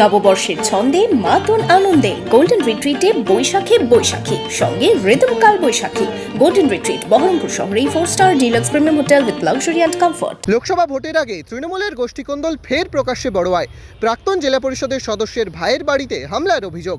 নববর্ষের ছন্দে মাতন আনন্দে গোল্ডেন রিট্রিটে বৈশাখে বৈশাখী, সঙ্গে রিদম কাল বৈশাখী। গোল্ডেন রিট্রিট বহরমপুর শহরে four star deluxe premium hotel with luxury and comfort Lok Sabha ভোটের আগে তৃণমূলের গোষ্ঠীকন্দল ফের প্রকাশ্যে বড়োয়ায়। প্রাক্তন জেলা পরিষদের সদস্যের ভাইয়ের বাড়িতে হামলার অভিযোগ।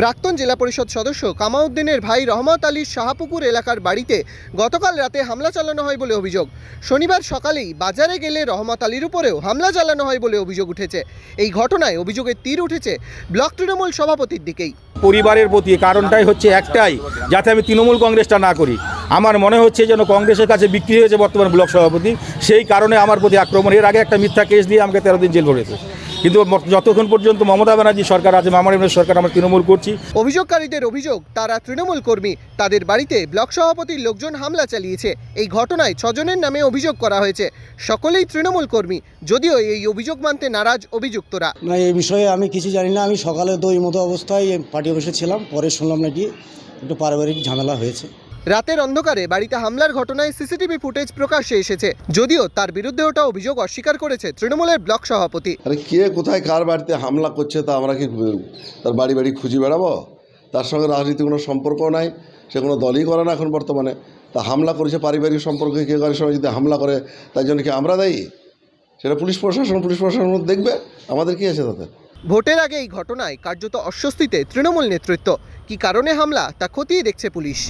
প্রাক্তন জেলা পরিষদ সদস্য কামাউদ্দিনের ভাই রহমত আলীর শাহাপুকুর এলাকার বাড়িতে গতকাল রাতে হামলা চালানো হয় বলে অভিযোগ। শনিবার সকালেই বাজারে গেলে রহমত আলীর উপরেও হামলা চালানো হয় বলে অভিযোগ উঠেছে। এই ঘটনায় অভিযোগের তীর উঠেছে ব্লক তৃণমূল সভাপতির দিকেই। পরিবারের প্রতি কারণটাই হচ্ছে একটাই, যাতে আমি তৃণমূল কংগ্রেসটা না করি। আমার মনে হচ্ছে যেন কংগ্রেসের কাছে বিক্রি হয়েছে বর্তমান ব্লক সভাপতি, সেই কারণে আমার প্রতি আক্রমণ। এর আগে একটা মিথ্যা কেস দিয়ে আমাকে তেরো দিন জেল করেছে কিন্তু যতক্ষণ পর্যন্ত মমতা ব্যানার্জি সরকার আছে মামার সরকার আমরা তৃণমূল করছি। অভিযোগকারীদের অভিযোগ তারা তৃণমূল কর্মী। তাদের বাড়িতে ব্লক সভাপতির লোকজন হামলা চালিয়েছে। এই ঘটনায় ছজনের নামে অভিযোগ করা হয়েছে। সকলেই তৃণমূল কর্মী যদিও এই অভিযোগ মানতে নারাজ অভিযুক্তরা। না এই বিষয়ে আমি কিছু জানি না। আমি সকালে তো ওই মতো অবস্থায় পার্টি অফিসে ছিলাম পরে শুনলাম নাকি একটু পারিবারিক ঝামেলা হয়েছে। রাতের অন্ধকারে বাড়িতে হামলার ঘটনায় সিসিটিভি ফুটেজ প্রকাশ্যে এসেছে। যদিও তার বিরুদ্ধে ওটা অভিযোগ অস্বীকার করেছে তৃণমূলের ব্লক সভাপতি। আরে কে কোথায় কার বাড়িতে হামলা করছে তা আমরা কি তার বাড়ি বাড়ি খুঁজে বেড়াবো? তার সঙ্গে রাজনীতি কোনো সম্পর্ক নাই সে কোনো দলই করে না এখন বর্তমানে। তা হামলা করেছে পারিবারিক সম্পর্কে কে করে সময় যদি হামলা করে তার জন্য কি আমরা দায়ী? সেটা পুলিশ প্রশাসন পুলিশ প্রশাসন দেখবে আমাদের কি আছে তাতে? ভোটের আগে এই ঘটনায় কার্যত অস্বস্তিতে তৃণমূল নেতৃত্ব। কি কারণে হামলা তা খতিয়ে দেখছে পুলিশ।